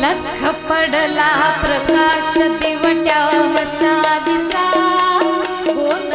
लख पडला प्रकाश दिवट्या मशालीचा गोंद हो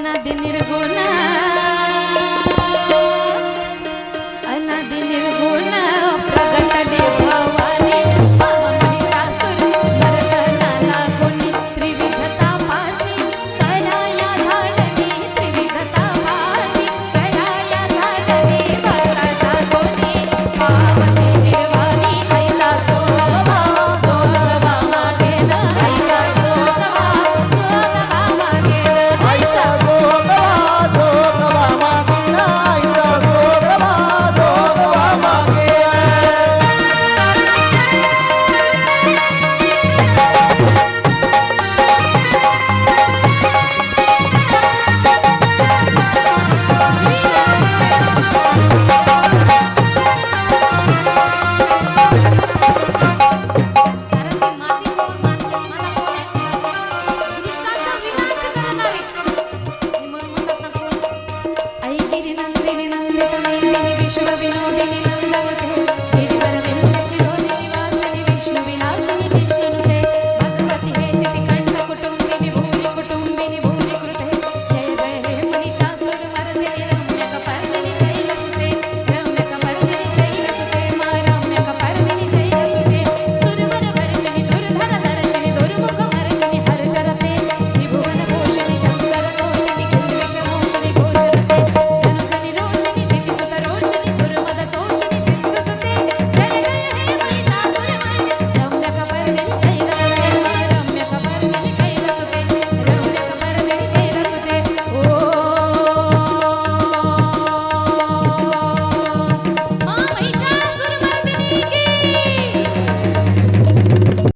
গোনা দিনের গোনা।